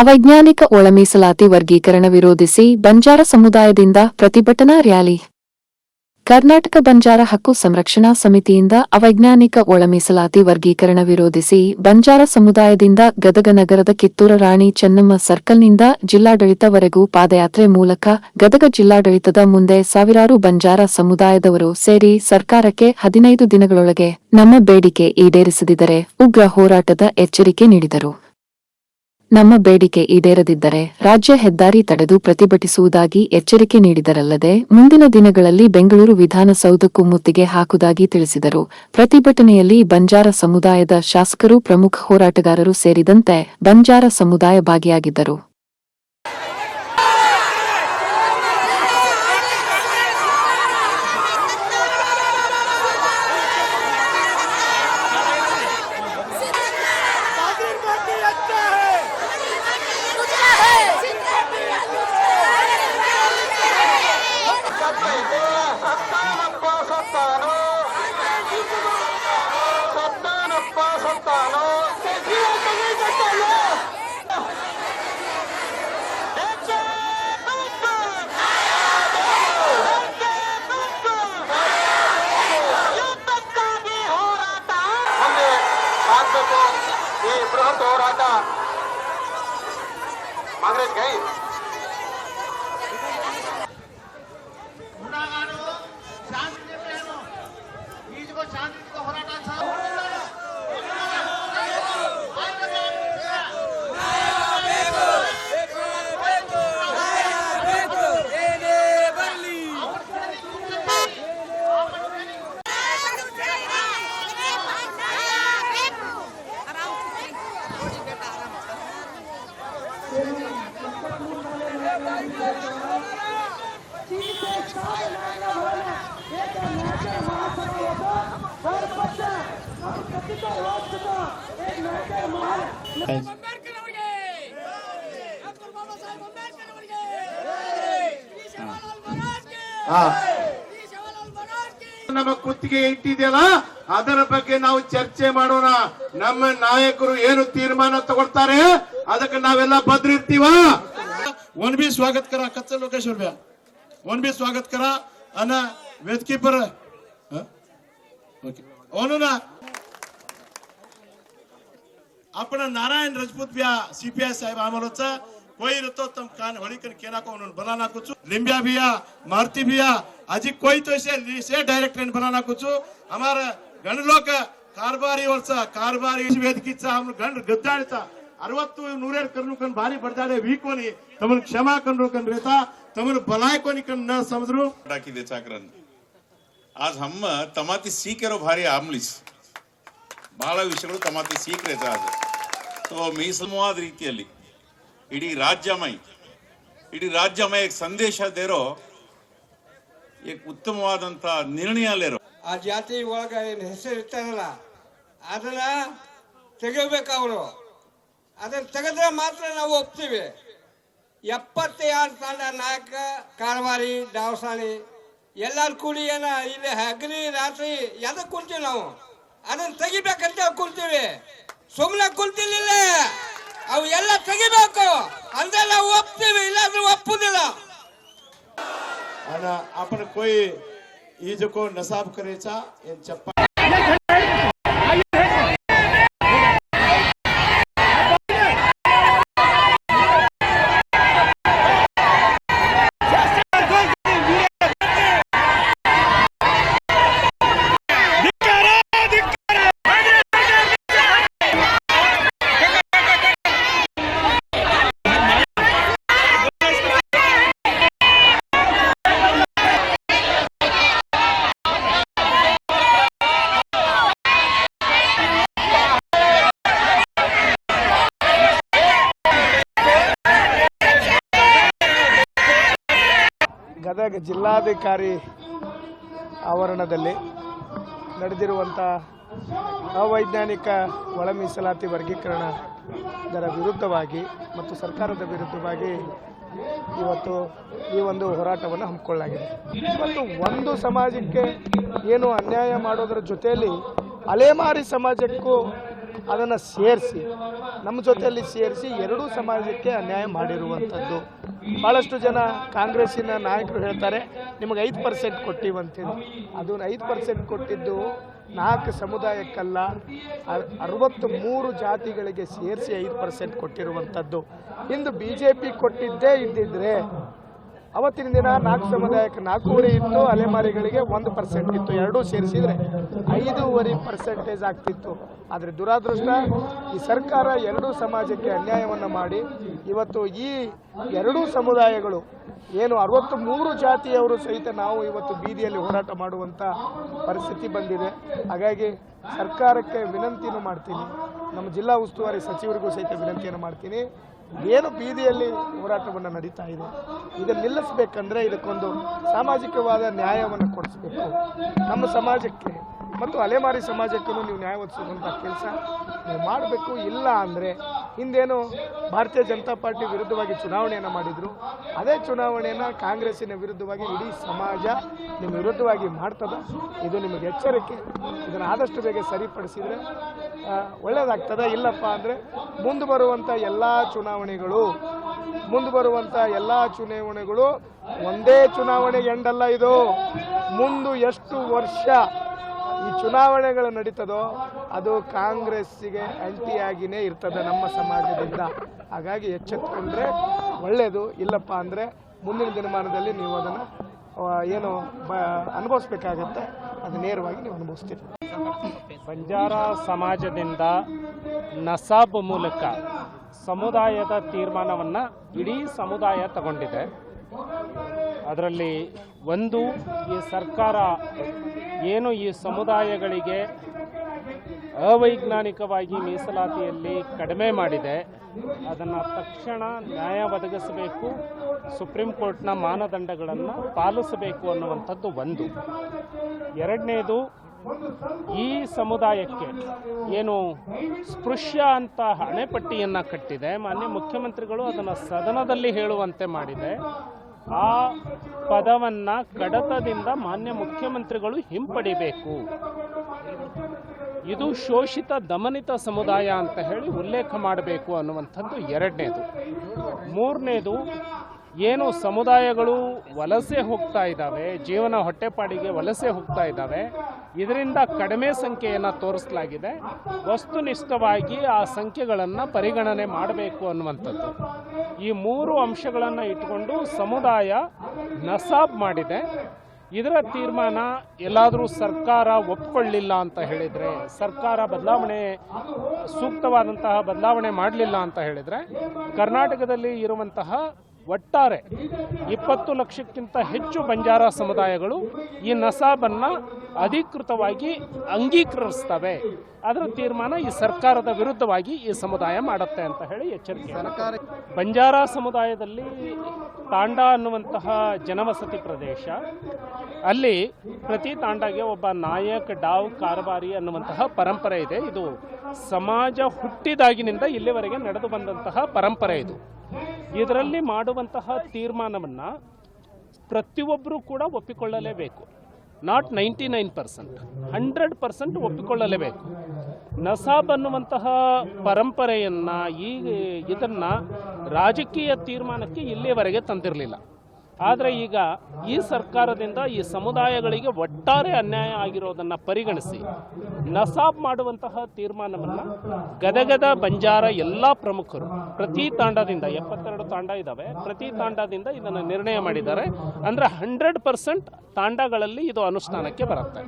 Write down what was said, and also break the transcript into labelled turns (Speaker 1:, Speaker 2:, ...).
Speaker 1: ಅವೈಜ್ಞಾನಿಕ ಒಳಮೀಸಲಾತಿ ವರ್ಗೀಕರಣ ವಿರೋಧಿಸಿ ಬಂಜಾರ ಸಮುದಾಯದಿಂದ ಪ್ರತಿಭಟನಾ ರ್ಯಾಲಿ. ಕರ್ನಾಟಕ ಬಂಜಾರ ಹಕ್ಕು ಸಂರಕ್ಷಣಾ ಸಮಿತಿಯಿಂದ ಅವೈಜ್ಞಾನಿಕ ಒಳಮೀಸಲಾತಿ ವರ್ಗೀಕರಣ ವಿರೋಧಿಸಿ ಬಂಜಾರ ಸಮುದಾಯದಿಂದ ಗದಗ ನಗರದ ಕಿತ್ತೂರ ರಾಣಿ ಚೆನ್ನಮ್ಮ ಸರ್ಕಲ್ನಿಂದ ಜಿಲ್ಲಾಡಳಿತವರೆಗೂ ಪಾದಯಾತ್ರೆ ಮೂಲಕ ಗದಗ ಜಿಲ್ಲಾಡಳಿತದ ಮುಂದೆ ಸಾವಿರಾರು ಬಂಜಾರ ಸಮುದಾಯದವರು ಸೇರಿ ಸರ್ಕಾರಕ್ಕೆ ಹದಿನೈದು ದಿನಗಳೊಳಗೆ ನಮ್ಮ ಬೇಡಿಕೆ ಈಡೇರಿಸದಿದ್ದರೆ ಉಗ್ರ ಹೋರಾಟದ ಎಚ್ಚರಿಕೆ ನೀಡಿದರು. ನಮ್ಮ ಬೇಡಿಕೆ ಈಡೇರದಿದ್ದರೆ ರಾಜ್ಯ ಹೆದ್ದಾರಿ ತಡೆದು ಪ್ರತಿಭಟಿಸುವುದಾಗಿ ಎಚ್ಚರಿಕೆ ನೀಡಿದರಲ್ಲದೆ ಮುಂದಿನ ದಿನಗಳಲ್ಲಿ ಬೆಂಗಳೂರು ವಿಧಾನಸೌಧಕ್ಕೂ ಮುತ್ತಿಗೆ ಹಾಕುವುದಾಗಿ ತಿಳಿಸಿದರು. ಪ್ರತಿಭಟನೆಯಲ್ಲಿ ಬಂಜಾರ ಸಮುದಾಯದ ಶಾಸಕರು ಪ್ರಮುಖ ಹೋರಾಟಗಾರರು ಸೇರಿದಂತೆ ಬಂಜಾರ ಸಮುದಾಯ ಭಾಗಿಯಾಗಿದ್ದರು.
Speaker 2: ನಮ್ಮ ಕುತ್ತಿಗೆ ಇಟ್ಟಿದೆಯಲ್ಲ ಅದರ ಬಗ್ಗೆ ನಾವು ಚರ್ಚೆ ಮಾಡೋಣ. ನಮ್ಮ ನಾಯಕರು ಏನು ತೀರ್ಮಾನ ತಗೊಳ್ತಾರೆ? ಅದಕ್ಕೆ ನಾವೆಲ್ಲ ಬದ್ರ ಇರ್ತೀವ ಒನ್ ಬಿ ಸ್ವಾಗತ್ಕರ ಕಚ್ಚ ಲೋಕೇಶ್ ಅವ್ರ ಒನ್ ಬಿ ಸ್ವಾಗತ್ಕರ ಅನ್ನ ವೇದ್ಕೀಪರ್. ಕೀಪರ್ ಅವನು ओके ओनो ना आपण नारायण राजपूत बिया सीपीआय साहेब आम्हाला कोई रहतो तम कान होली कर केना को उन्होंने बनाना कुछ लिंबिया बिया मारुति बिया अजी कोई तो इसे से डायरेक्ट ट्रेन बनाना कुछ हमारा गण लोक कारभारी वर्ष कारभारी ವೇದಿಕಿಚ್ಚ हम ಗಂಡ ಗದ್ದಾಡಿತ ಅರವತ್ತು ನೂರೇಳು ಕರ್ನು ಕನ್ ಭಾರಿ ಬಡ್ದಾಡೆ ವೀಕೋನಿ ತಮ್ಮನ್ ಕ್ಷಮಾ ಕಂಡ್ರು ಕನ್ ರೇತ ತಮ್ಮನ್ ಬಲಾಯ್ಕೋನಿ ಕನ್ ನ ಸಮದ್ರು
Speaker 3: ಹಾಕಿದೆ ಚಾಕ್ರನ್ आज हम तमाती सीकेरो भारी ಆಮ್ಲಿಸ್ ಬಹಳ ವಿಷಯಗಳು ತಮಾತಿ ಸೀಕ್ರೆಟ್ ಆದ ಸೊ ಮೀಸಲವಾದ ರೀತಿಯಲ್ಲಿ. ಇಡೀ ರಾಜ್ಯಮಯ ಇಡೀ ರಾಜ್ಯಮಯ ಸಂದೇಶ ದೇರೋ ಉತ್ತಮವಾದಂತ ನಿರ್ಣಯ ಲೇರೋ
Speaker 4: ಆ ಜಾತಿ ಒಳಗ ಏನು ಹೆಸರು ಇರ್ತಾರಲ್ಲ ಅದನ್ನ ತೆಗಿಬೇಕು ಅವರು. ಅದನ್ನ ತೆಗೆದ್ರೆ ಮಾತ್ರ ನಾವು ಒಪ್ತೀವಿ. ಎಪ್ಪತ್ತೆರಡು ತಂಡ ನಾಯಕ, ಕಾರವಾರಿ ದಾವಸಾನಿ ಎಲ್ಲರೂ ಕೂಡಿ ಏನ ಇಲ್ಲಿ ಹಗಲಿ ರಾತ್ರಿ ಎದಕ್ಕೆ ಕುಂತೀವಿ ನಾವು? ಅದನ್ನ ತೆಗಿಬೇಕಂತ ಕುಂತೀವಿ. ಸುಮ್ಮನೆ ಕುಂತಿಲ್ಲ ಅವು ಎಲ್ಲ ತೆಗಿಬೇಕು. ಅಂದ್ರೆ ನಾವು ಒಪ್ತೀವಿ, ಇಲ್ಲಾಂದ್ರೆ ಒಪ್ಪುದಿಲ್ಲ.
Speaker 2: ಅಪನ ಕೊಯ್ ಈಜಕ್ಕೋ ನಸಾಬ್ ಕರೇಚಾ, ಏನ್ ಚಪ್ಪ
Speaker 5: ಗದಗ ಜಿಲ್ಲಾಧಿಕಾರಿ ಆವರಣದಲ್ಲಿ ನಡೆದಿರುವಂಥ ಅವೈಜ್ಞಾನಿಕ ಒಳ ಮೀಸಲಾತಿ ವರ್ಗೀಕರಣದರ ವಿರುದ್ಧವಾಗಿ ಮತ್ತು ಸರ್ಕಾರದ ವಿರುದ್ಧವಾಗಿ ಇವತ್ತು ಈ ಒಂದು ಹೋರಾಟವನ್ನು ಹಮ್ಮಿಕೊಳ್ಳಲಾಗಿದೆ. ಇವತ್ತು ಒಂದು ಸಮಾಜಕ್ಕೆ ಏನು ಅನ್ಯಾಯ ಮಾಡೋದರ ಜೊತೆಯಲ್ಲಿ ಅಲೆಮಾರಿ ಸಮಾಜಕ್ಕೂ ಅದನ್ನು ಸೇರಿಸಿ, ನಮ್ಮ ಜೊತೆಯಲ್ಲಿ ಸೇರಿಸಿ ಎರಡೂ ಸಮಾಜಕ್ಕೆ ಅನ್ಯಾಯ ಮಾಡಿರುವಂಥದ್ದು. ಭಾಳಷ್ಟು ಜನ ಕಾಂಗ್ರೆಸ್ಸಿನ ನಾಯಕರು ಹೇಳ್ತಾರೆ, ನಿಮಗೆ ಐದು ಪರ್ಸೆಂಟ್ ಕೊಟ್ಟಿವಂತೇಳಿ ಅದು ಐದು ಪರ್ಸೆಂಟ್ ಕೊಟ್ಟಿದ್ದು ನಾಲ್ಕು ಸಮುದಾಯಕ್ಕಲ್ಲ ಅರ್- ಅರವತ್ತು ಮೂರು ಜಾತಿಗಳಿಗೆ ಸೇರಿಸಿ ಐದು ಪರ್ಸೆಂಟ್ ಕೊಟ್ಟಿರುವಂಥದ್ದು. ಇಂದು ಬಿ ಜೆ ಪಿ ಕೊಟ್ಟಿದ್ದೇ ಇದ್ದಿದ್ರೆ ಅವತ್ತಿನ ದಿನ ನಾಲ್ಕು ಸಮುದಾಯಕ್ಕೆ ನಾಲ್ಕೂವರೆ ಇತ್ತು ಅಲೆಮಾರಿಗಳಿಗೆ ಒಂದು ಪರ್ಸೆಂಟ್ ಇತ್ತು. ಎರಡೂ ಸೇರಿಸಿದರೆ ಐದೂವರೆ ಪರ್ಸೆಂಟೇಜ್ ಆಗ್ತಿತ್ತು. ಆದರೆ ದುರಾದೃಷ್ಟ, ಈ ಸರ್ಕಾರ ಎರಡೂ ಸಮಾಜಕ್ಕೆ ಅನ್ಯಾಯವನ್ನು ಮಾಡಿ, ಇವತ್ತು ಈ ಎರಡೂ ಸಮುದಾಯಗಳು, ಏನು ಅರವತ್ತು ಮೂರು ಜಾತಿಯವರು ಸಹಿತ ನಾವು ಇವತ್ತು ಬೀದಿಯಲ್ಲಿ ಹೋರಾಟ ಮಾಡುವಂಥ ಪರಿಸ್ಥಿತಿ ಬಂದಿದೆ. ಹಾಗಾಗಿ ಸರ್ಕಾರಕ್ಕೆ ವಿನಂತಿಯನ್ನು ಮಾಡ್ತೀನಿ. ನಮ್ಮ ಜಿಲ್ಲಾ ಉಸ್ತುವಾರಿ ಸಚಿವರಿಗೂ ಸಹಿತ ವಿನಂತಿಯನ್ನು ಮಾಡ್ತೀನಿ. ಏನು ಬೀದಿಯಲ್ಲಿ ಹೋರಾಟವನ್ನು ನಡೀತಾ ಇದೆ ಇದನ್ನು ನಿಲ್ಲಿಸಬೇಕಂದ್ರೆ ಇದಕ್ಕೊಂದು ಸಾಮಾಜಿಕವಾದ ನ್ಯಾಯವನ್ನು ಕೊಡಿಸ್ಬೇಕು. ನಮ್ಮ ಸಮಾಜಕ್ಕೆ ಮತ್ತು ಅಲೆಮಾರಿ ಸಮಾಜಕ್ಕೂ ನೀವು ನ್ಯಾಯ ಒದಗಿಸುವಂಥ ಕೆಲಸ ನೀವು ಮಾಡಬೇಕು. ಇಲ್ಲ ಅಂದರೆ ಹಿಂದೇನು ಭಾರತೀಯ ಜನತಾ ಪಾರ್ಟಿ ವಿರುದ್ಧವಾಗಿ ಚುನಾವಣೆಯನ್ನು ಮಾಡಿದರು. ಅದೇ ಚುನಾವಣೆಯನ್ನು ಕಾಂಗ್ರೆಸ್ಸಿನ ವಿರುದ್ಧವಾಗಿ ಇಡೀ ಸಮಾಜ ನಿಮ್ಮ ವಿರುದ್ಧವಾಗಿ ಮಾಡ್ತದೆ. ಇದು ನಿಮಗೆ ಎಚ್ಚರಿಕೆ. ಇದನ್ನು ಆದಷ್ಟು ಬೇಗ ಸರಿಪಡಿಸಿದರೆ ಒಳ್ಳೆಯದಾಗ್ತದೆ ಇಲ್ಲಪ್ಪ ಅಂದರೆ ಮುಂದೆ ಬರುವಂಥ ಎಲ್ಲ ಚುನಾವಣೆಗಳು ಮುಂದೆ ಬರುವಂಥ ಎಲ್ಲ ಚುನಾವಣೆಗಳು ಒಂದೇ ಚುನಾವಣೆ ಎಂಡಲ್ಲ ಇದು. ಮುಂದು ಎಷ್ಟು ವರ್ಷ ಈ ಚುನಾವಣೆಗಳು ನಡೀತದೋ ಅದು ಕಾಂಗ್ರೆಸ್ಸಿಗೆ ಆಂಟಿಯಾಗಿಯೇ ಇರ್ತದೆ ನಮ್ಮ ಸಮಾಜದಿಂದ. ಹಾಗಾಗಿ ಎಚ್ಚೆತ್ತುಕೊಂಡ್ರೆ ಒಳ್ಳೆಯದು ಇಲ್ಲಪ್ಪ ಅಂದರೆ ಮುಂದಿನ ದಿನಮಾನದಲ್ಲಿ ನೀವು ಅದನ್ನು ಏನು ಬ, ಅನುಭವಿಸ್ಬೇಕಾಗತ್ತೆ. ಅದು ನೇರವಾಗಿ ನೀವು ಅನುಭವಿಸ್ತೀರಿ.
Speaker 6: ಬಂಜಾರ ಸಮಾಜದಿಂದ ನಸಾಬ್ ಮೂಲಕ ಸಮುದಾಯದ ತೀರ್ಮಾನವನ್ನು ಇಡೀ ಸಮುದಾಯ ತಗೊಂಡಿದೆ. ಅದರಲ್ಲಿ ಒಂದು ಈ ಸರ್ಕಾರ ಏನು ಈ ಸಮುದಾಯಗಳಿಗೆ ಅವೈಜ್ಞಾನಿಕವಾಗಿ ಮೀಸಲಾತಿಯಲ್ಲಿ ಕಡಿಮೆ ಮಾಡಿದೆ, ಅದನ್ನು ತಕ್ಷಣ ನ್ಯಾಯ ಒದಗಿಸಬೇಕು, ಸುಪ್ರೀಂ ಕೋರ್ಟ್ನ ಮಾನದಂಡಗಳನ್ನು ಪಾಲಿಸಬೇಕು ಅನ್ನುವಂಥದ್ದು ಒಂದು. ಎರಡನೇದು, ಈ ಸಮುದಾಯಕ್ಕೆ ಏನು ಸ್ಪೃಶ್ಯ ಅಂತ ಹಣೆಪಟ್ಟಿಯನ್ನು ಕಟ್ಟಿದೆ, ಮಾನ್ಯ ಮುಖ್ಯಮಂತ್ರಿಗಳು ಅದನ್ನು ಸದನದಲ್ಲಿ ಹೇಳುವಂತೆ ಮಾಡಿದೆ. ಆ ಪದವನ್ನ ಕಡತದಿಂದ ಮಾನ್ಯ ಮುಖ್ಯಮಂತ್ರಿಗಳು ಹಿಂಪಡಿಬೇಕು. ಇದು ಶೋಷಿತ ದಮನಿತ ಸಮುದಾಯ ಅಂತ ಹೇಳಿ ಉಲ್ಲೇಖ ಮಾಡಬೇಕು ಅನ್ನುವಂಥದ್ದು ಎರಡನೇದು. ಮೂರನೇದು, ಏನು ಸಮುದಾಯಗಳು ವಲಸೆ ಹೋಗ್ತಾ ಇದ್ದಾವೆ, ಜೀವನ ಹೊಟ್ಟೆಪಾಡಿಗೆ ವಲಸೆ ಹೋಗ್ತಾ ಇದ್ದಾವೆ ಇದರಿಂದ ಕಡಿಮೆ ಸಂಖ್ಯೆಯನ್ನು ತೋರಿಸಲಾಗಿದೆ. ವಸ್ತುನಿಷ್ಠವಾಗಿ ಆ ಸಂಖ್ಯೆಗಳನ್ನು ಪರಿಗಣನೆ ಮಾಡಬೇಕು ಅನ್ನುವಂಥದ್ದು. ಈ ಮೂರು ಅಂಶಗಳನ್ನು ಇಟ್ಟುಕೊಂಡು ಸಮುದಾಯ ನಸಾಬ್ ಮಾಡಿದೆ. ಇದರ ತೀರ್ಮಾನ ಎಲ್ಲಾದರೂ ಸರ್ಕಾರ ಒಪ್ಕೊಳ್ಳಿಲ್ಲ ಅಂತ ಹೇಳಿದರೆ, ಸರ್ಕಾರ ಬದಲಾವಣೆ, ಸೂಕ್ತವಾದಂತಹ ಬದಲಾವಣೆ ಮಾಡಲಿಲ್ಲ ಅಂತ ಹೇಳಿದರೆ, ಕರ್ನಾಟಕದಲ್ಲಿ ಇರುವಂತಹ ಒಟ್ಟಾರೆ ಇಪ್ಪತ್ತು ಲಕ್ಷಕ್ಕಿಂತ ಹೆಚ್ಚು ಬಂಜಾರ ಸಮುದಾಯಗಳು ಈ ನಸಾಬನ್ನು ಅಧಿಕೃತವಾಗಿ ಅಂಗೀಕರಿಸ್ತವೆ. ಅದರ ತೀರ್ಮಾನ ಈ ಸರ್ಕಾರದ ವಿರುದ್ಧವಾಗಿ ಈ ಸಮುದಾಯ ಮಾಡುತ್ತೆ ಅಂತ ಹೇಳಿ ಎಚ್ಚರಿಕೆ ಬಂಜಾರ ಸಮುದಾಯದಲ್ಲಿ ತಾಂಡ ಅನ್ನುವಂತಹ ಜನವಸತಿ ಪ್ರದೇಶ, ಅಲ್ಲಿ ಪ್ರತಿ ತಾಂಡಾಗೆ ಒಬ್ಬ ನಾಯಕ್, ಡಾವ್ ಕಾರಬಾರಿ ಅನ್ನುವಂತಹ ಪರಂಪರೆ ಇದೆ. ಇದು ಸಮಾಜ ಹುಟ್ಟಿದಾಗಿನಿಂದ ಇಲ್ಲಿವರೆಗೆ ನಡೆದು ಬಂದಂತಹ ಪರಂಪರೆ ಇದು. ಇದರಲ್ಲಿ ಮಾಡುವಂತಹ ತೀರ್ಮಾನವನ್ನು ಪ್ರತಿಯೊಬ್ಬರೂ ಕೂಡ ಒಪ್ಪಿಕೊಳ್ಳಲೇಬೇಕು. Not ninety nine percent hundred percent ಒಪ್ಪಿಕೊಳ್ಳಲೇಬೇಕು. ನಸಾಬ್ ಅನ್ನುವಂತಹ ಪರಂಪರೆಯನ್ನು ಈ ಇದನ್ನು ರಾಜಕೀಯ ತೀರ್ಮಾನಕ್ಕೆ ಇಲ್ಲಿಯವರೆಗೆ ತಂದಿರಲಿಲ್ಲ. ಆದರೆ ಈಗ ಈ ಸರ್ಕಾರದಿಂದ ಈ ಸಮುದಾಯಗಳಿಗೆ ಒಟ್ಟಾರೆ ಅನ್ಯಾಯ ಆಗಿರೋದನ್ನು ಪರಿಗಣಿಸಿ ನಸಾಬ್ ಮಾಡುವಂತಹ ತೀರ್ಮಾನವನ್ನು ಗದಗದ ಬಂಜಾರ ಎಲ್ಲ ಪ್ರಮುಖರು ಪ್ರತಿ ತಾಂಡದಿಂದ, ಎಪ್ಪತ್ತೆರಡು ತಾಂಡ ಇದ್ದಾವೆ ಪ್ರತಿ ತಾಂಡದಿಂದ ಇದನ್ನು ನಿರ್ಣಯ ಮಾಡಿದ್ದಾರೆ. ಅಂದರೆ ಹಂಡ್ರೆಡ್ ಪರ್ಸೆಂಟ್ ತಾಂಡಗಳಲ್ಲಿ ಇದು ಅನುಷ್ಠಾನಕ್ಕೆ ಬರುತ್ತೆ.